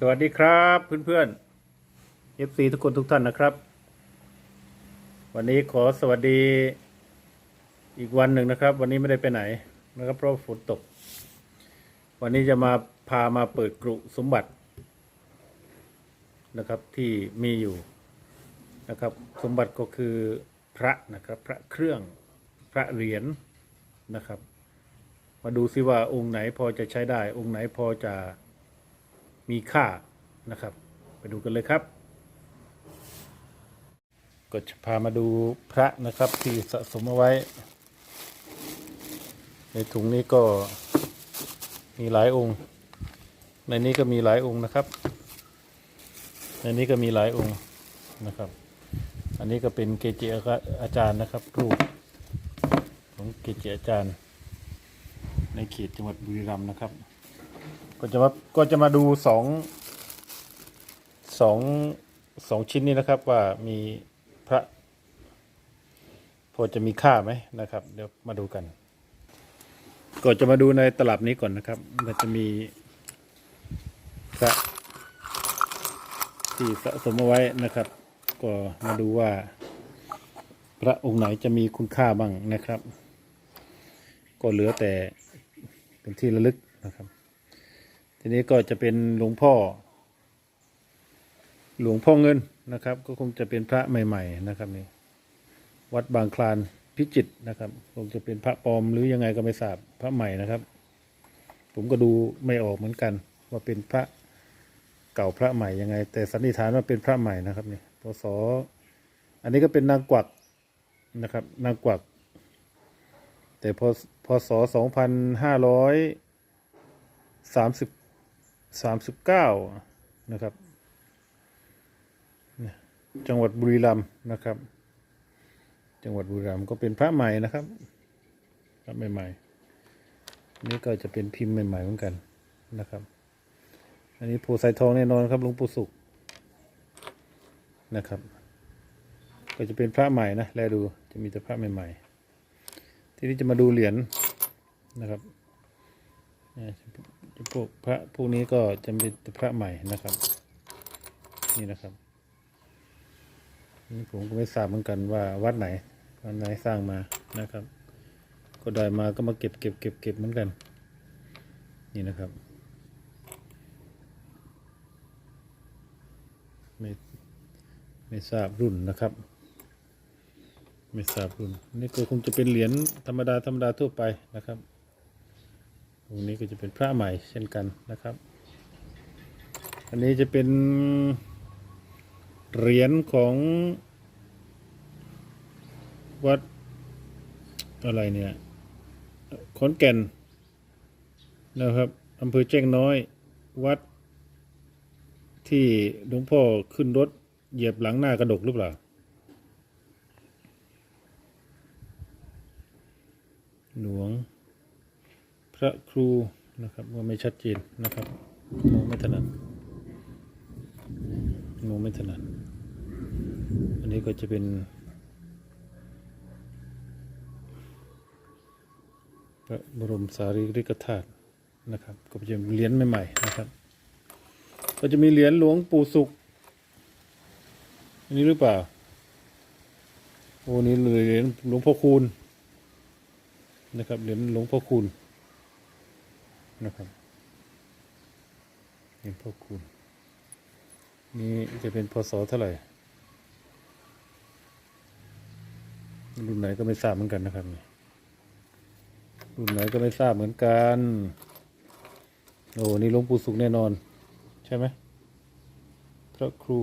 สวัสดีครับเพื่อนๆ FC ทุกคนทุกท่านนะครับ วันนี้ขอสวัสดีอีกวันหนึ่งนะครับ วันนี้ไม่ได้ไปไหนนะครับเพราะฝนตก วันนี้จะมาพามาเปิดกรุสมบัตินะครับที่มีอยู่นะครับ สมบัติก็คือพระนะครับ พระเครื่องพระเหรียญนะครับ มาดูซิว่าองค์ไหนพอจะใช้ได้ องค์ไหนพอจะ มีค่านะครับ ไปดูกันเลยครับ ก็จะพามาดูพระนะครับที่สะสมเอาไว้ ในถุงนี้ก็มีหลายองค์ ในนี้ก็มีหลายองค์นะครับ ในนี้ก็มีหลายองค์นะครับ อันนี้ก็เป็นเกจิอาจารย์นะครับ รูปของเกจิอาจารย์ ในเขตจังหวัดบุรีรัมย์นะครับ ก็จะมาก็จะมาดูสองสองสองชิ้นนี้นะครับว่ามีพระพอจะมีค่าไหมนะครับ เดี๋ยวมาดูกัน ก็จะมาดูในตลับนี้ก่อนนะครับมันจะมีพระที่สะสมเอาไว้นะครับ ก็มาดูว่า พระองค์ไหนจะมีคุณค่าบ้างนะครับ ก็เหลือแต่เป็นที่ระลึกนะครับ ทีนี้ก็จะเป็นหลวงพ่อ หลวงพ่อเงินนะครับ ก็คงจะเป็นพระใหม่ ๆ นะครับนี่วัดบางคลานพิจิตรนะครับคงจะเป็นพระปลอมหรือยังไงก็ไม่ทราบพระใหม่นะครับ ผมก็ดูไม่ออกเหมือนกัน ว่าเป็นพระเก่าพระใหม่ยังไง แต่สันนิษฐานว่าเป็นพระใหม่นะครับนี่พศอันนี้ก็เป็นนางกวักนะครับ นางกวัก แต่พพศสองพันห้าร้อยสามสิบ สามสิบเก้านะครับ จังหวัดบุรีรัมย์นะครับ จังหวัดบุรีรัมย์ก็เป็นพระใหม่นะครับ พระใหม่ๆนี่ก็จะเป็นพิมพ์ใหม่ๆเหมือนกันนะครับ อันนี้โพไซทองแน่นอนครับหลวงปู่สุขนะครับ ก็จะเป็นพระใหม่นะแลดูจะมีแต่พระใหม่ ๆ ทีนี้จะมาดูเหรียญนะครับ พวกพระพวกนี้ก็จะเป็นพระใหม่นะครับ นี่นะครับนี่ผมก็ไม่ทราบเหมือนกันว่าวัดไหนวัดไหนสร้างมานะครับ ก็ได้มาก็มาเก็บเก็บเก็บเก็บเหมือนกัน นี่นะครับไม่ไม่ทราบรุ่นนะครับ ไม่ทราบรุ่นนี่ก็คงจะเป็นเหรียญธรรมดาธรรมดาทั่วไปนะครับ ตรงนี้ก็จะเป็นพระใหม่เช่นกันนะครับ อันนี้จะเป็นเหรียญของวัดอะไรเนี่ยขอนแก่นนะครับอำเภอแจ้งน้อยวัด ที่หลวงพ่อขึ้นรถเหยียบหลังหน้ากระดกหรือเปล่าหลวง พระครูนะครับว่าไม่ชัดเจนนะครับมองไม่ถนัดมองไม่ถนัดอันนี้ก็จะเป็น พระบรมสารีริกธาตุนะครับ ก็จะเป็นเหรียญใหม่ๆนะครับ ก็จะมีเหรียญหลวงปู่สุข อันนี้หรือเปล่าโอ้นี่เหรียญหลวงพ่อคูณนะครับเหรียญหลวงพ่อคูณ นะครับเป็นพ่อคุณนี่จะเป็นพศเท่าไหร่ รุ่นไหนก็ไม่ทราบเหมือนกันนะครับรุ่นไหนก็ไม่ทราบเหมือนกัน โอ้นี่หลวงปู่สุขแน่นอน ใช่ไหมพระครู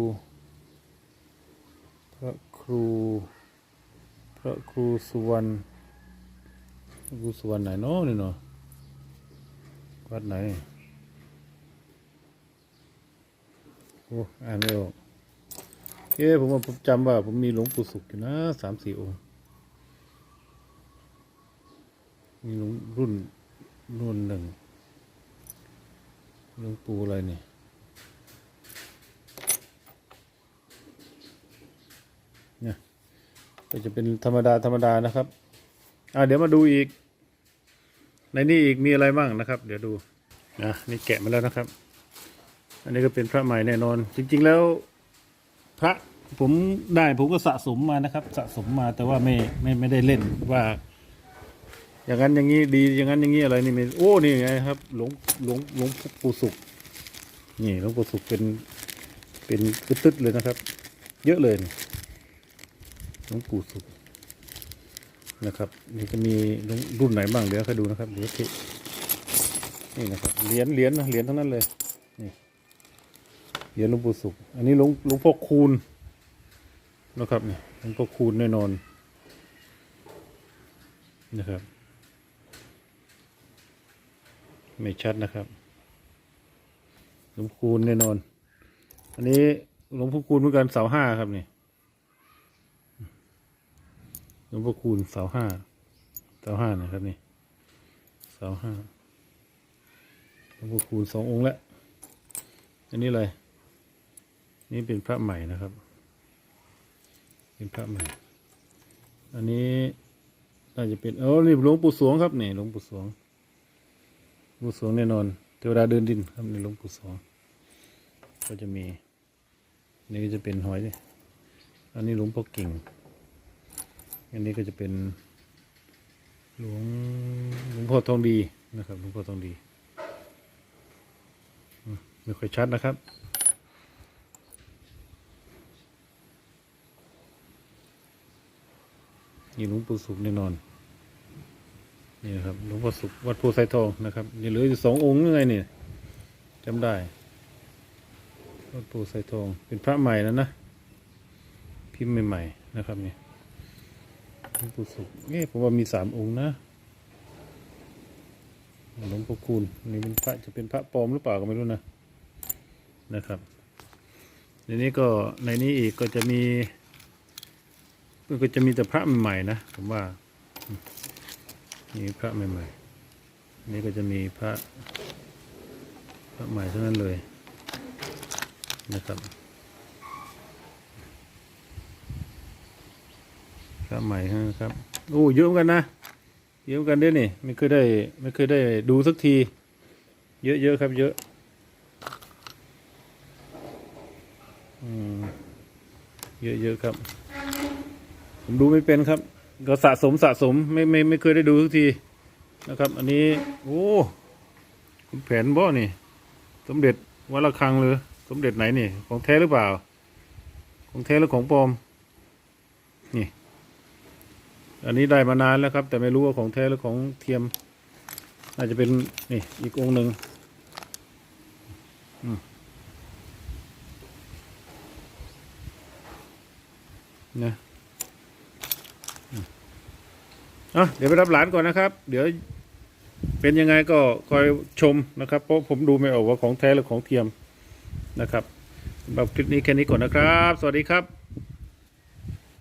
พระครู พระครูสุวรรณพระครูสุวรรณไหนเนาะนี่เนาะ วัดไหนโอ้อ่านไม่ออกเอ๊ะผมผมจำว่า ผมมีหลวงปู่สุขอยู่นะสามสี่องค์มีหลวงรุ่นรุ่นหนึ่งหลวงปู่อะไรเนี่ยเนี่ยก็จะเป็นธรรมดาธรรมดานะครับ อ่าเดี๋ยวมาดูอีก ในนี้อีกมีอะไรบ้างนะครับ เดี๋ยวดูนะนี่แกะมาแล้วนะครับ อันนี้ก็เป็นพระใหม่แน่นอน จริง ๆแล้ว พระผมได้ผมก็สะสมมานะครับ สะสมมาแต่ว่าไม่ไม่ไม่ได้เล่นว่า อย่างนั้นอย่างนี้ดีอย่างนั้นอย่างนี้อะไรนี่ไม่โอ้นี่ไงครับ หลวงหลวงหลวงปู่สุขนี่หลวงปู่สุขเป็นเป็นตึ๊ดเลยนะครับ เยอะเลยนี่หลวงปู่สุข นะครับ นี่ก็มีลวงรุ่นไหนบ้างเดี๋ยวค่อยดูนะครับเดี๋ยวนี่นะครับเหรียญเหรียญนะเหรียญทั้งนั้นเลยนี่เหรียญหลวงปู่สุข อันนี้หลวงหลวงพ่อคูณนะครับนี่หลวงพ่อคูณแน่นอนนะครับ ไม่ชัดนะครับหลวงคูณแน่นอน อันนี้หลวงพ่อคูณเหมือนกันเสาห้าครับนี่ หลวงพ่อคูณเสาห้าเสาห้านะครับนี่เสาห้าหลวงพ่อคูณสององค์แล้วอันนี้อะไรนี่เป็นพระใหม่นะครับ เป็นพระใหม่ อันนี้น่าจะเป็นเออนี่หลวงปู่สวงครับนี่หลวงปู่สวงปู่สวงแน่นอนเทวดาเดินดินครับในหลวงปู่สวงก็จะมี นี่ก็จะเป็นหอยนี่อันนี้หลวงพ่อกิ่ง อันนี้ก็จะเป็นหลวงหลวงพ่อทองดีนะครับหลวงพ่อทองดีไม่ค่อยชัดนะครับนี่หลวงปู่สุขแน่นอนนี่นะครับหลวงพ่อสุขวัดโพไซทองนะครับนี่เหลืออยู่สององค์ยังไงเนี่ยจำได้วัดโพไซทองเป็นพระใหม่แล้วนะพิมพ์ใหม่ๆนะครับนี่ หลวงปู่สุขเอ๊ะผมว่ามีสามองค์นะหลวงปู่คูณนี่เป็นพระจะเป็นพระปลอมหรือเปล่าก็ไม่รู้นะนะครับในนี้ก็ในนี้อีกก็จะมีมันก็จะมีแต่พระใหม่ๆนะผมว่านี่พระใหม่ๆนี่ก็จะมีพระพระใหม่เทั้งนั้นเลยนะครับ ระใหม่ครับโอ้เยอะเหมือนกันนะเยอะเหมือนกันด้วยนี่ไม่เคยได้ไม่เคยได้ดูสักที เยอะๆครับ เยอะอืมเยอะๆครับ ผมดูไม่เป็นครับ ก็สะสมสะสมไม่ไม่ไม่เคยได้ดูทุกทีนะครับ อันนี้ โอ้คุณแผนบ่นี่ สมเด็จวัดระฆังเลยสมเด็จไหนนี่ ของแท้หรือเปล่า ของแท้หรือของปลอม นี่ อันนี้ได้มานานแล้วครับ แต่ไม่รู้ว่าของแท้หรือของเทียม น่าจะเป็นนี่อีกองค์หนึ่งนะอะเดี๋ยวไปรับหลานก่อนนะครับ เดี๋ยวเป็นยังไงก็คอยชมนะครับ เพราะผมดูไม่ออกว่าของแท้หรือของเทียมนะครับสำหรับคลิปนี้แค่นี้ก่อนนะครับ สวัสดีครับ